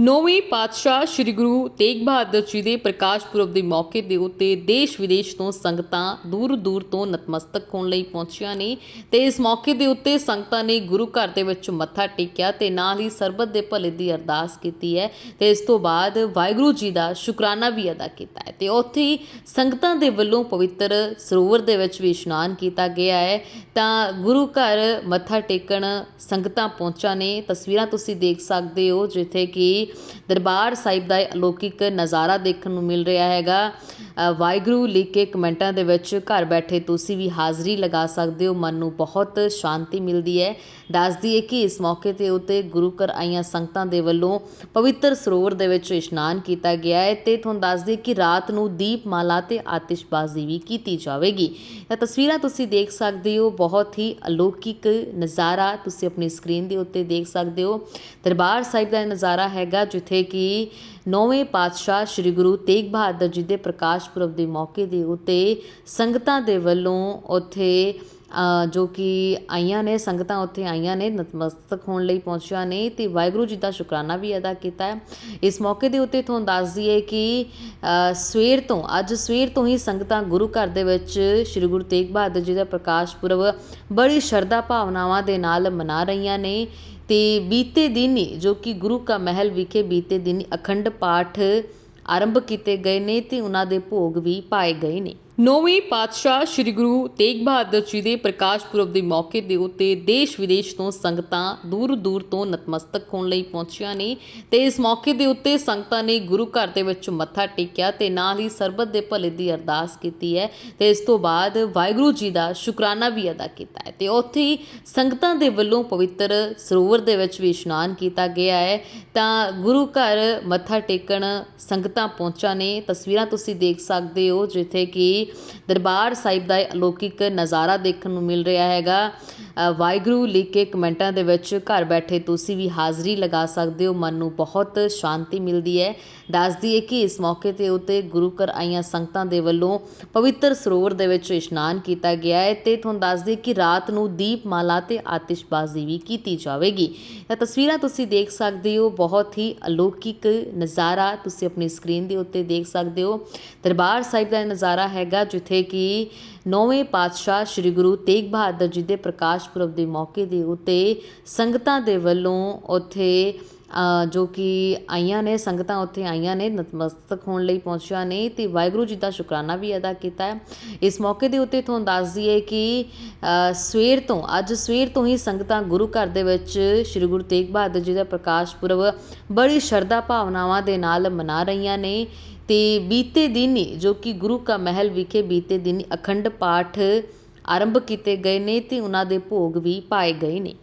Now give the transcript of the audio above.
ਨੌਵੇਂ ਪਾਤਸ਼ਾਹ ਸ੍ਰੀ ਗੁਰੂ ਤੇਗ ਬਹਾਦਰ ਜੀ ਦੇ ਪ੍ਰਕਾਸ਼ ਪੁਰਬ ਦੇ ਮੌਕੇ ਦੇ ਉੱਤੇ ਦੇਸ਼ ਵਿਦੇਸ਼ ਤੋਂ ਸੰਗਤਾਂ ਦੂਰ ਦੂਰ ਤੋਂ ਨਤਮਸਤਕ ਹੋਣ ਲਈ ਪਹੁੰਚੀਆਂ ਨੇ ਤੇ ਇਸ ਮੌਕੇ ਦੇ ਉੱਤੇ ਸੰਗਤਾਂ ਨੇ ਗੁਰੂ ਘਰ ਦੇ ਵਿੱਚ ਮੱਥਾ ਟੇਕਿਆ ਤੇ ਨਾਲ ਹੀ ਸਰਬਤ ਦੇ ਭਲੇ ਦੀ ਅਰਦਾਸ ਕੀਤੀ ਹੈ ਤੇ ਇਸ ਤੋਂ ਬਾਅਦ ਵਾਹਿਗੁਰੂ ਜੀ ਦਾ ਸ਼ੁਕਰਾਨਾ ਵੀ ਅਦਾ ਕੀਤਾ ਹੈ ਤੇ ਉੱਥੇ ਹੀ ਸੰਗਤਾਂ ਦੇ ਵੱਲੋਂ ਪਵਿੱਤਰ ਸਰੋਵਰ ਦੇ ਵਿੱਚ ਵੀ ਇਸ਼ਨਾਨ ਕੀਤਾ ਗਿਆ ਹੈ। ਤਾਂ ਗੁਰੂ ਘਰ ਮੱਥਾ ਟੇਕਣ ਸੰਗਤਾਂ ਪਹੁੰਚਾਂ ਨੇ। ਤਸਵੀਰਾਂ ਤੁਸੀਂ ਦੇਖ ਸਕਦੇ ਹੋ ਜਿੱਥੇ ਕਿ ਦਰਬਾਰ ਸਾਹਿਬ ਦਾ ਅਲੌਕਿਕ ਨਜ਼ਾਰਾ ਦੇਖਣ ਨੂੰ ਮਿਲ ਰਿਹਾ ਹੈਗਾ। ਵਾਹਿਗੁਰੂ ਲਿਖ ਕੇ ਕਮੈਂਟਾਂ ਦੇ ਵਿੱਚ ਘਰ ਬੈਠੇ ਤੁਸੀਂ ਵੀ ਹਾਜ਼ਰੀ ਲਗਾ ਸਕਦੇ ਹੋ। ਮਨ ਨੂੰ ਬਹੁਤ ਸ਼ਾਂਤੀ ਮਿਲਦੀ ਹੈ। ਦੱਸਦੀ ਹੈ ਕਿ ਇਸ ਮੌਕੇ ਤੇ ਉਤੇ ਗੁਰੂ ਘਰ ਆਈਆਂ ਸੰਗਤਾਂ ਦੇ ਵੱਲੋਂ ਪਵਿੱਤਰ ਸਰੋਵਰ ਦੇ ਵਿੱਚ ਇਸ਼ਨਾਨ ਕੀਤਾ ਗਿਆ ਹੈ ਤੇ ਤੁਹਾਨੂੰ ਦੱਸਦੀ ਕਿ ਰਾਤ ਨੂੰ ਦੀਪਮਾਲਾ ਤੇ ਆਤਿਸ਼ਬਾਜ਼ੀ ਵੀ ਕੀਤੀ ਜਾਵੇਗੀ। ਤਾਂ ਤਸਵੀਰਾਂ ਤੁਸੀਂ ਦੇਖ ਸਕਦੇ ਹੋ। ਬਹੁਤ ਹੀ ਅਲੌਕਿਕ ਨਜ਼ਾਰਾ ਤੁਸੀਂ ਆਪਣੀ ਸਕਰੀਨ ਦੇ ਉੱਤੇ ਦੇਖ ਸਕਦੇ ਹੋ। ਦਰਬਾਰ ਸਾਹਿਬ ਦਾ ਨਜ਼ਾਰਾ ਹੈਗਾ ਜਿੱਥੇ ਕਿ ਨੌਵੇਂ ਪਾਤਸ਼ਾਹ ਸ੍ਰੀ ਗੁਰੂ ਤੇਗ ਬਹਾਦਰ ਜੀ ਦੇ ਪ੍ਰਕਾਸ਼ ਪੁਰਬ ਦੇ ਮੌਕੇ ਦੇ ਉੱਤੇ ਸੰਗਤਾਂ ਦੇ ਵੱਲੋਂ ਉੱਥੇ ਜੋ ਕਿ ਆਈਆਂ ਨੇ, ਸੰਗਤਾਂ ਉੱਥੇ ਆਈਆਂ ਨੇ, ਨਤਮਸਤਕ ਹੋਣ ਲਈ ਪਹੁੰਚੀਆਂ ਨੇ ਅਤੇ ਵਾਹਿਗੁਰੂ ਜੀ ਦਾ ਸ਼ੁਕਰਾਨਾ ਵੀ ਅਦਾ ਕੀਤਾ ਹੈ। ਇਸ ਮੌਕੇ ਦੇ ਉੱਤੇ ਤੁਹਾਨੂੰ ਦੱਸ ਦਈਏ ਕਿ ਸਵੇਰ ਤੋਂ, ਅੱਜ ਸਵੇਰ ਤੋਂ ਹੀ ਸੰਗਤਾਂ ਗੁਰੂ ਘਰ ਦੇ ਵਿੱਚ ਸ੍ਰੀ ਗੁਰੂ ਤੇਗ ਬਹਾਦਰ ਜੀ ਦਾ ਪ੍ਰਕਾਸ਼ ਪੁਰਬ ਬੜੀ ਸ਼ਰਧਾ ਭਾਵਨਾਵਾਂ ਦੇ ਨਾਲ ਮਨਾ ਰਹੀਆਂ ਨੇ ਅਤੇ ਬੀਤੇ ਦਿਨ ਹੀ, ਜੋ ਕਿ ਗੁਰੂ ਕਾ ਮਹਿਲ ਵਿਖੇ ਬੀਤੇ ਦਿਨ ਅਖੰਡ ਪਾਠ ਆਰੰਭ ਕੀਤੇ ਗਏ ਨੇ ਅਤੇ ਉਹਨਾਂ ਦੇ ਭੋਗ ਵੀ ਪਾਏ ਗਏ ਨੇ। ਨੌਵੇਂ ਪਾਤਸ਼ਾਹ ਸ੍ਰੀ ਗੁਰੂ ਤੇਗ ਬਹਾਦਰ ਜੀ ਦੇ ਪ੍ਰਕਾਸ਼ ਪੁਰਬ ਦੇ ਮੌਕੇ ਦੇ ਉੱਤੇ ਦੇਸ਼ ਵਿਦੇਸ਼ ਤੋਂ ਸੰਗਤਾਂ ਦੂਰ ਦੂਰ ਤੋਂ ਨਤਮਸਤਕ ਹੋਣ ਲਈ ਪਹੁੰਚੀਆਂ ਨੇ ਤੇ ਇਸ ਮੌਕੇ ਦੇ ਉੱਤੇ ਸੰਗਤਾਂ ਨੇ ਗੁਰੂ ਘਰ ਦੇ ਵਿੱਚ ਮੱਥਾ ਟੇਕਿਆ ਤੇ ਨਾਲ ਹੀ ਸਰਬਤ ਦੇ ਭਲੇ ਦੀ ਅਰਦਾਸ ਕੀਤੀ ਹੈ ਤੇ ਇਸ ਤੋਂ ਬਾਅਦ ਵਾਹਿਗੁਰੂ ਜੀ ਦਾ ਸ਼ੁਕਰਾਨਾ ਵੀ ਅਦਾ ਕੀਤਾ ਹੈ ਤੇ ਉੱਥੇ ਹੀ ਸੰਗਤਾਂ ਦੇ ਵੱਲੋਂ ਪਵਿੱਤਰ ਸਰੋਵਰ ਦੇ ਵਿੱਚ ਵੀ ਇਸ਼ਨਾਨ ਕੀਤਾ ਗਿਆ ਹੈ। ਤਾਂ ਗੁਰੂ ਘਰ ਮੱਥਾ ਟੇਕਣ ਸੰਗਤਾਂ ਪਹੁੰਚਾਂ ਨੇ। ਤਸਵੀਰਾਂ ਤੁਸੀਂ ਦੇਖ ਸਕਦੇ ਹੋ ਜਿੱਥੇ ਕਿ ਦਰਬਾਰ ਸਾਹਿਬ ਦਾ ਇਹ ਅਲੌਕਿਕ ਨਜ਼ਾਰਾ ਦੇਖਣ ਨੂੰ ਮਿਲ ਰਿਹਾ ਹੈਗਾ। ਵਾਹਿਗੁਰੂ ਲਿਖ ਕੇ ਕਮੈਂਟਾਂ ਦੇ ਵਿੱਚ, ਘਰ ਬੈਠੇ ਤੁਸੀਂ ਵੀ ਹਾਜ਼ਰੀ ਲਗਾ ਸਕਦੇ ਹੋ। ਮਨ ਨੂੰ ਬਹੁਤ ਸ਼ਾਂਤੀ ਮਿਲਦੀ ਹੈ। ਦੱਸ ਦਈਏ ਕਿ ਇਸ ਮੌਕੇ ਤੇ ਉਤੇ ਗੁਰੂ ਘਰ ਆਈਆਂ ਸੰਗਤਾਂ ਦੇ ਵੱਲੋਂ ਪਵਿੱਤਰ ਸਰੋਵਰ ਦੇ ਵਿੱਚ ਇਸ਼ਨਾਨ ਕੀਤਾ ਗਿਆ ਹੈ ਤੇ ਤੁਹਾਨੂੰ ਦੱਸ ਦਈਏ ਕਿ ਰਾਤ ਨੂੰ ਦੀਪਮਾਲਾ ਤੇ ਆਤਿਸ਼ਬਾਜ਼ੀ ਵੀ ਕੀਤੀ ਜਾਵੇਗੀ। ਤਾਂ ਤਸਵੀਰਾਂ ਤੁਸੀਂ ਦੇਖ ਸਕਦੇ ਹੋ। ਬਹੁਤ ਹੀ ਅਲੌਕਿਕ ਨਜ਼ਾਰਾ ਤੁਸੀਂ ਆਪਣੀ ਸਕਰੀਨ ਦੇ ਉੱਤੇ ਦੇਖ ਸਕਦੇ ਹੋ। ਦਰਬਾਰ ਸਾਹਿਬ ਦਾ ਨਜ਼ਾਰਾ ਨਜ਼ਾਰਾ ਹੈਗਾ ਜਿੱਥੇ ਕਿ ਨੌਵੇਂ ਪਾਤਸ਼ਾਹ ਸ੍ਰੀ ਗੁਰੂ ਤੇਗ ਬਹਾਦਰ ਜੀ ਦੇ ਪ੍ਰਕਾਸ਼ ਪੁਰਬ ਦੇ ਮੌਕੇ ਦੇ ਉੱਤੇ ਸੰਗਤਾਂ ਦੇ ਵੱਲੋਂ ਉੱਥੇ ਜੋ ਕਿ ਆਈਆਂ ਨੇ, ਸੰਗਤਾਂ ਉੱਥੇ ਆਈਆਂ ਨੇ, ਨਤਮਸਤਕ ਹੋਣ ਲਈ ਪਹੁੰਚੀਆਂ ਨੇ ਅਤੇ ਵਾਹਿਗੁਰੂ ਜੀ ਦਾ ਸ਼ੁਕਰਾਨਾ ਵੀ ਅਦਾ ਕੀਤਾ ਹੈ। ਇਸ ਮੌਕੇ ਦੇ ਉੱਤੇ ਤੁਹਾਨੂੰ ਦੱਸ ਦਈਏ ਕਿ ਸਵੇਰ ਤੋਂ, ਅੱਜ ਸਵੇਰ ਤੋਂ ਹੀ ਸੰਗਤਾਂ ਗੁਰੂ ਘਰ ਦੇ ਵਿੱਚ ਸ੍ਰੀ ਗੁਰੂ ਤੇਗ ਬਹਾਦਰ ਜੀ ਦਾ ਪ੍ਰਕਾਸ਼ ਪੁਰਬ ਬੜੀ ਸ਼ਰਧਾ ਭਾਵਨਾਵਾਂ ਦੇ ਨਾਲ ਮਨਾ ਰਹੀਆਂ ਨੇ ਅਤੇ ਬੀਤੇ ਦਿਨ ਹੀ, ਜੋ ਕਿ ਗੁਰੂ ਕਾ ਮਹਿਲ ਵਿਖੇ ਬੀਤੇ ਦਿਨ ਅਖੰਡ ਪਾਠ ਆਰੰਭ ਕੀਤੇ ਗਏ ਨੇ ਅਤੇ ਉਹਨਾਂ ਦੇ ਭੋਗ ਵੀ ਪਾਏ ਗਏ ਨੇ।